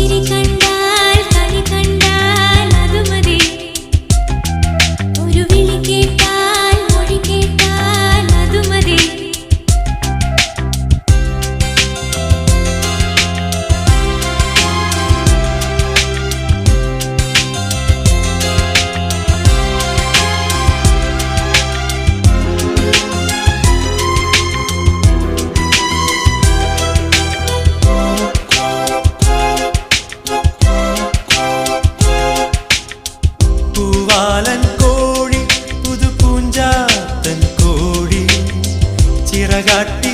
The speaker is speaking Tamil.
ചിരികൾ പൂവാലൻ കോഴി പുതു പൂഞ്ചാത്തൻ കോഴി ചിറകാട്ടി